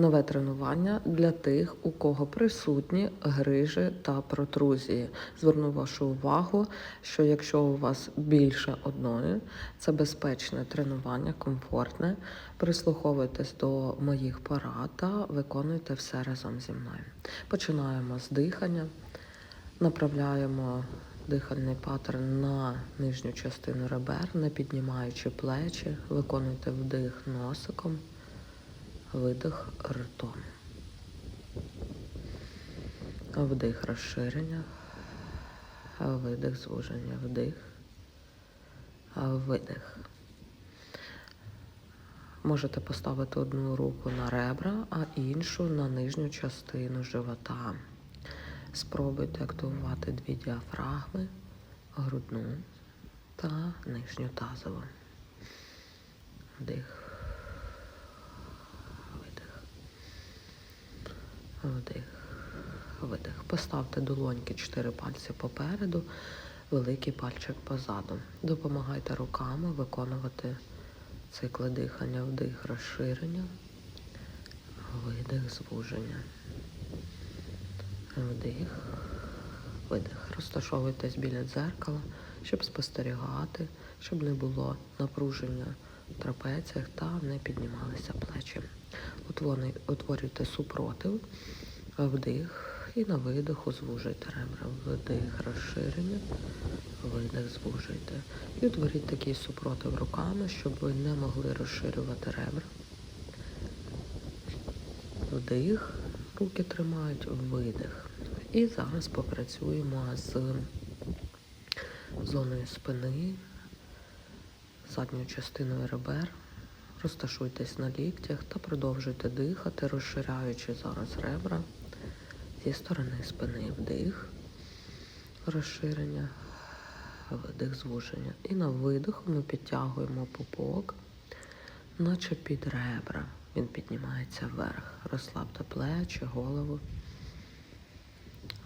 Нове тренування для тих, у кого присутні грижі та протрузії. Зверну вашу увагу, що якщо у вас більше одної, це безпечне тренування, комфортне. Прислуховуйтесь до моїх порад та виконуйте все разом зі мною. Починаємо з дихання, направляємо дихальний паттерн на нижню частину ребер, не піднімаючи плечі, виконуйте вдих носиком видих ртом. Вдих розширення, видих звуження, вдих, видих. Можете поставити одну руку на ребра, а іншу на нижню частину живота. Спробуйте активувати дві діафрагми, грудну та нижню тазову. Вдих. Вдих, видих. Поставте долоньки, чотири пальці попереду, великий пальчик позаду. Допомагайте руками виконувати цикли дихання, вдих, розширення, видих, звуження. Вдих, видих. Розташовуйтесь біля дзеркала, щоб спостерігати, щоб не було напруження в трапеціях та не піднімалися плечі. Утворюйте супротив, вдих і на видиху звужуйте ребра. Вдих, розширення, видих, звужуйте. І утворіть такий супротив руками, щоб ви не могли розширювати ребра. Вдих, руки тримають, видих. І зараз попрацюємо з зоною спини, задньою частиною ребер. Розташуйтесь на ліктях та продовжуйте дихати, розширяючи зараз ребра зі сторони спини вдих, розширення, видих, звуження. І на видиху ми підтягуємо пупок, наче під ребра. Він піднімається вверх. Розслабте плечі, голову.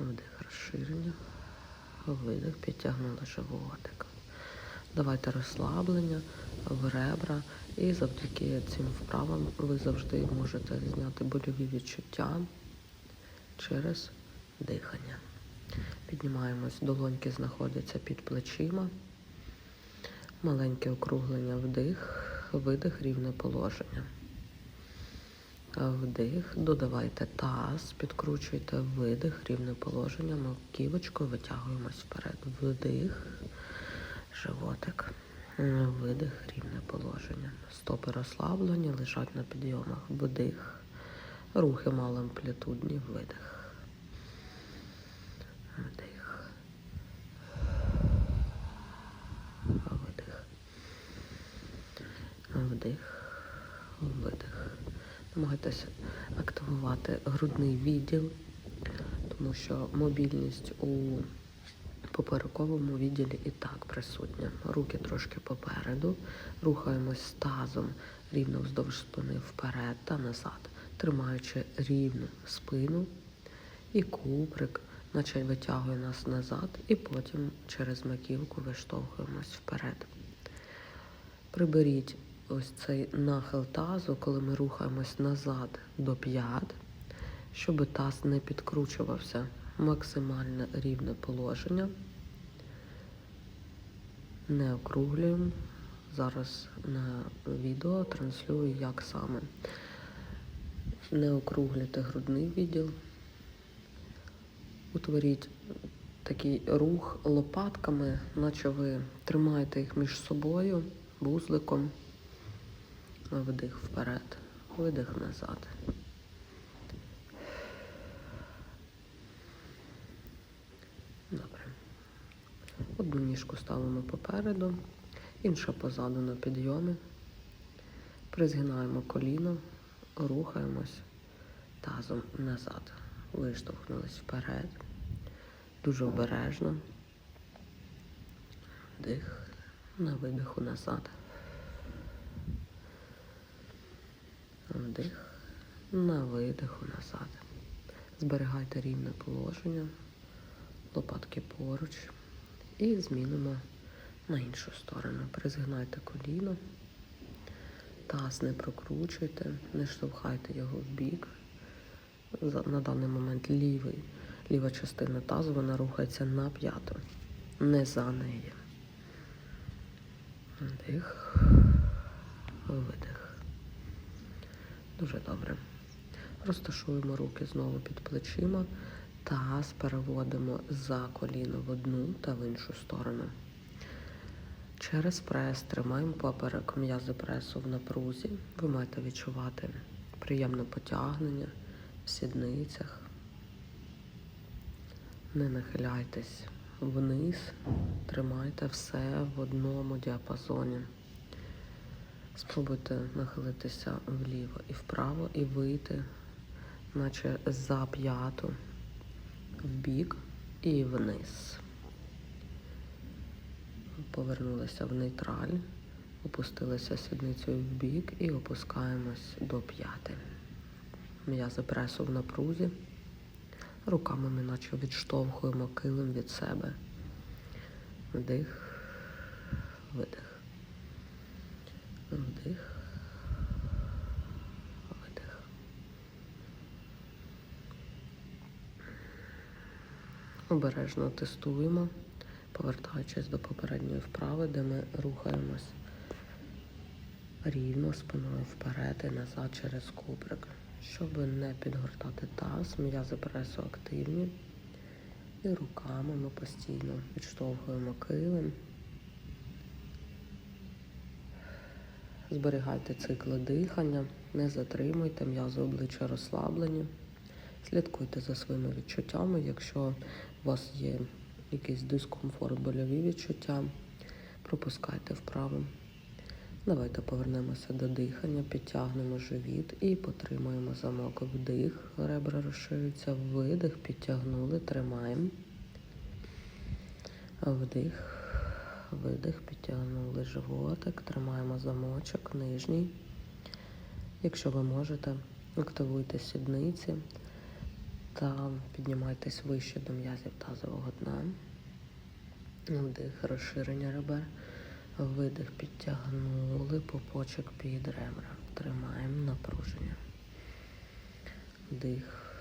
Вдих, розширення, видих, підтягнули животик. Давайте розслаблення в ребра. І завдяки цим вправам ви завжди можете зняти больові відчуття через дихання. Піднімаємось, долоньки знаходяться під плечима. Маленьке округлення вдих, видих, рівне положення. Вдих, додавайте таз, підкручуйте видих, рівне положення, маківочкою витягуємось вперед. Вдих, животик. Видих, рівне положення. Стопи розслаблені, лежать на підйомах. Вдих. Рухи малоамплітудні, видих. Вдих. Видих. Вдих. Видих. Намагайтеся активувати грудний відділ, тому що мобільність у поперековому відділі і так присутня. Руки трошки попереду. Рухаємось тазом рівно вздовж спини вперед та назад, тримаючи рівну спину і куприк, наче витягує нас назад, і потім через маківку виштовхуємось вперед. Приберіть ось цей нахил тазу, коли ми рухаємось назад до п'ят, щоб таз не підкручувався максимально рівне положення. Не округлюємо. Зараз на відео транслюю, як саме. Не округлюйте грудний відділ. Утворіть такий рух лопатками, наче ви тримаєте їх між собою, вузликом. Вдих вперед, видих назад. Добре. Одну ніжку ставимо попереду, інша позаду на підйомі. Призгинаємо коліно, рухаємось тазом назад. Виштовхнулись вперед. Дуже обережно. Дих на видиху назад. Вдих на видиху назад. Зберігайте рівне положення, лопатки поруч. І змінимо на іншу сторону. Призгинайте коліно Таз не прокручуйте, не штовхайте його в бік. На даний момент лівий, ліва частина тазу вона рухається на п'яту, не за неї. Вдих, видих. Дуже добре. Розташуємо руки знову під плечима. Таз переводимо за коліно в одну та в іншу сторону. Через прес тримаємо поперек м'язи пресу в напрузі. Ви маєте відчувати приємне потягнення в сідницях. Не нахиляйтесь вниз, тримайте все в одному діапазоні. Спробуйте нахилитися вліво і вправо і вийти, наче за п'яту, в бік і вниз. Повернулися в нейтраль, опустилися сідницею в бік і опускаємось до п'яти. М'язи пресу в напрузі. Руками ми наче відштовхуємо килим від себе. Вдих, видих. Вдих. Видих. Обережно тестуємо, повертаючись до попередньої вправи, де ми рухаємось рівно спиною вперед і назад через кубрик. Щоб не підгортати таз, м'язи пресу активні. І руками ми постійно відштовхуємо килим. Зберігайте цикли дихання, не затримуйте, м'язи обличчя розслаблені. Слідкуйте за своїми відчуттями. Якщо у вас є якийсь дискомфорт, больові відчуття, пропускайте вправо. Давайте повернемося до дихання, підтягнемо живіт і потримаємо замок. Вдих, ребра розширюються, видих, підтягнули, тримаємо. Вдих, видих, підтягнули животик, тримаємо замочок нижній. Якщо ви можете, активуйте сідниці та піднімайтесь вище до м'язів тазового дна. Вдих, розширення ребер. Видих, підтягнули, попочок під ребра. Тримаємо напруження. Дих,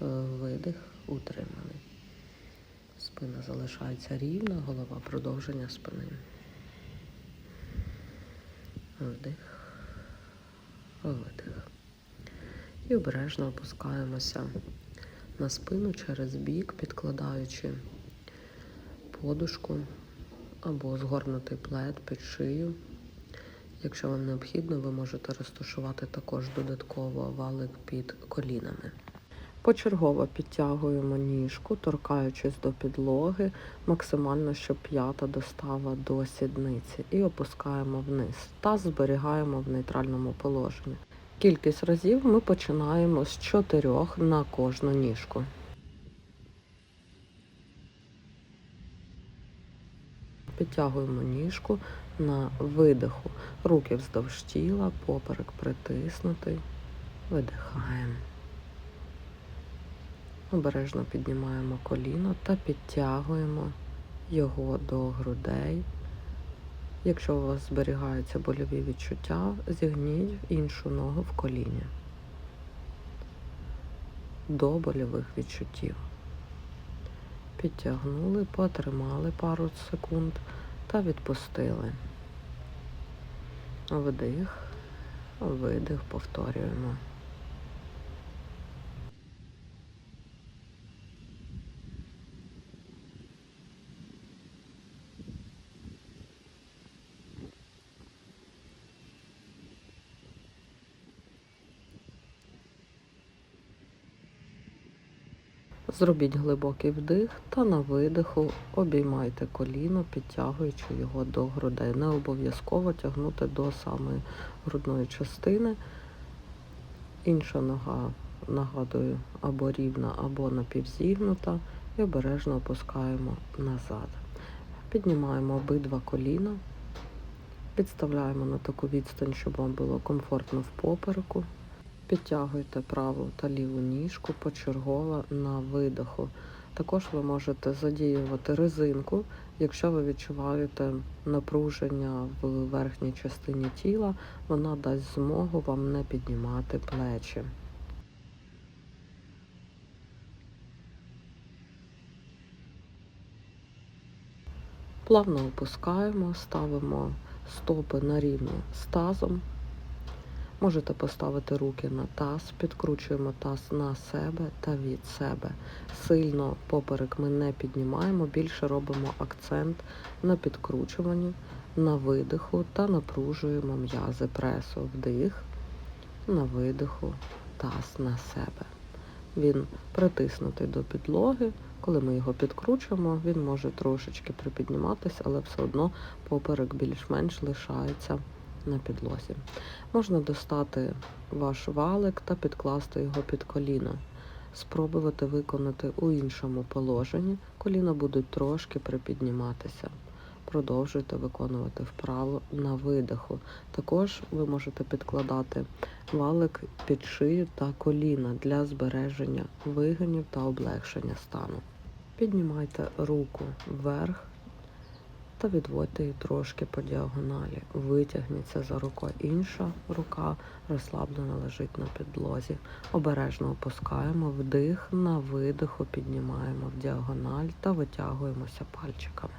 видих, утриманий. Спина залишається рівна, голова продовження спини. Вдих, видих. І обережно опускаємося на спину через бік, підкладаючи подушку або згорнутий плед під шию. Якщо вам необхідно, ви можете розташувати також додатково валик під колінами. Почергово підтягуємо ніжку, торкаючись до підлоги, максимально, щоб п'ята достала до сідниці, і опускаємо вниз. Таз зберігаємо в нейтральному положенні. Кількість разів ми починаємо з чотирьох на кожну ніжку. Підтягуємо ніжку на видиху. Руки вздовж тіла, поперек притиснутий. Видихаємо. Обережно піднімаємо коліно та підтягуємо його до грудей. Якщо у вас зберігаються больові відчуття, зігніть іншу ногу в коліні до больових відчуттів. Підтягнули, потримали пару секунд та відпустили. Вдих, видих, повторюємо. Зробіть глибокий вдих та на видиху обіймайте коліно, підтягуючи його до грудей. Не обов'язково тягнути до самої грудної частини. Інша нога, нагадую, або рівна, або напівзігнута. І обережно опускаємо назад. Піднімаємо обидва коліна, підставляємо на таку відстань, щоб вам було комфортно в попереку. Підтягуйте праву та ліву ніжку почергово на видоху. Також ви можете задіювати резинку, Якщо ви відчуваєте напруження в верхній частині тіла, вона дасть змогу вам не піднімати плечі. Плавно опускаємо, ставимо стопи на рівні з тазом. Можете поставити руки на таз, підкручуємо таз на себе та від себе. Сильно поперек ми не піднімаємо, більше робимо акцент на підкручуванні, на видиху та напружуємо м'язи пресу. Вдих, на видиху, таз на себе. Він притиснутий до підлоги. Коли ми його підкручуємо, він може трошечки припідніматися, але все одно поперек більш-менш лишається на підлозі. Можна достати ваш валик та підкласти його під коліно. Спробувати виконати у іншому положенні. Коліна будуть трошки припідніматися. Продовжуйте виконувати вправу на видиху. Також ви можете підкладати валик під шию та коліна для збереження вигинів та облегшення стану. Піднімайте руку вверх та відводьте її трошки по діагоналі. Витягніться за рукою. Інша рука розслаблено лежить на підлозі. Обережно опускаємо вдих, на видиху піднімаємо в діагональ та витягуємося пальчиками.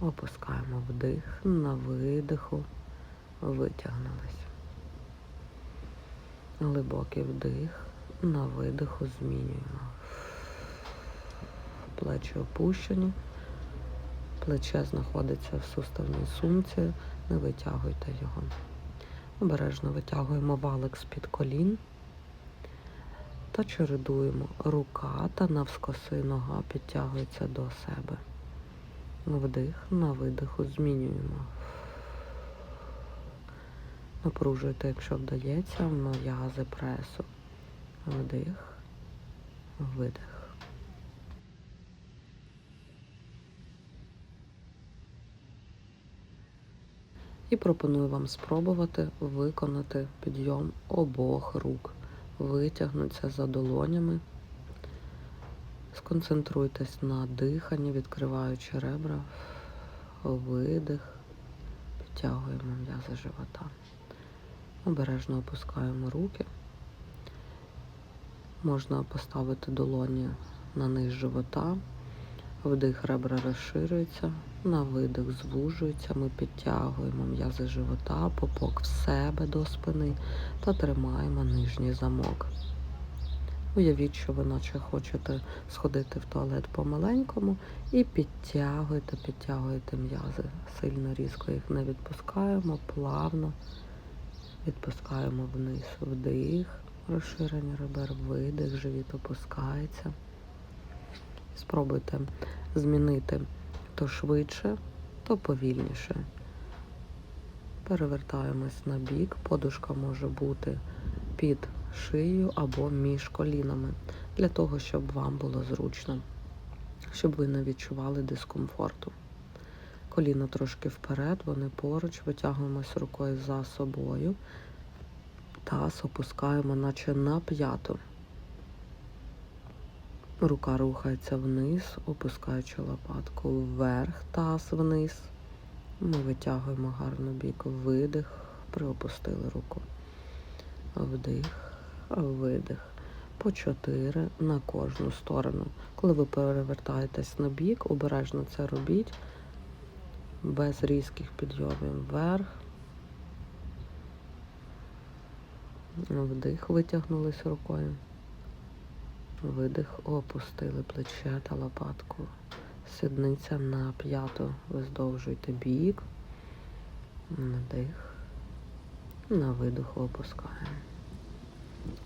Опускаємо вдих, на видиху, витягнулись. Глибокий вдих, на видиху змінюємо. Плечі опущені. Плече знаходиться в суставній сумці, не витягуйте його. Обережно витягуємо валик з-під колін та чередуємо рука та навскоси нога підтягується до себе. Вдих, на видиху змінюємо. Напружуйте, якщо вдається, м'язи пресу. Вдих, видих. І пропоную вам спробувати виконати підйом обох рук. Витягнуться за долонями. Сконцентруйтесь на диханні, відкриваючи ребра, видих, підтягуємо м'язи живота. Обережно опускаємо руки. Можна поставити долоні на низ живота. Вдих ребра розширюються, на видих звужується. Ми підтягуємо м'язи живота, попок в себе до спини та тримаємо нижній замок. Уявіть, що ви наче хочете сходити в туалет по-маленькому і підтягуйте, підтягуєте м'язи. Сильно різко їх не відпускаємо, плавно відпускаємо вниз вдих, розширення ребер, видих, живіт опускається. Спробуйте змінити то швидше, то повільніше. Перевертаємось на бік, подушка може бути під шию або між колінами, для того, щоб вам було зручно, щоб ви не відчували дискомфорту. Коліна трошки вперед, вони поруч, витягуємось рукою за собою, таз опускаємо, наче на п'яту. Рука рухається вниз, опускаючи лопатку вверх, таз вниз. Ми витягуємо гарно бік, видих, приопустили руку. Вдих, видих. По чотири на кожну сторону. Коли ви перевертаєтесь на бік, обережно це робіть, без різких підйомів вверх. Вдих, витягнулись рукою. Видих, опустили плече та лопатку. Сідниця на п'яту. Виздовжуйте бік. Вдих. На видиху опускаємо.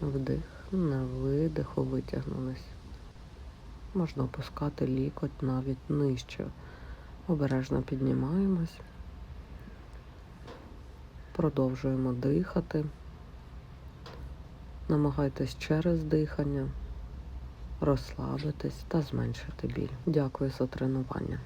Вдих, на видиху витягнулись. Можна опускати лікоть навіть нижче. Обережно піднімаємось. Продовжуємо дихати. Намагайтесь через дихання розслабитись та зменшити біль. Дякую за тренування.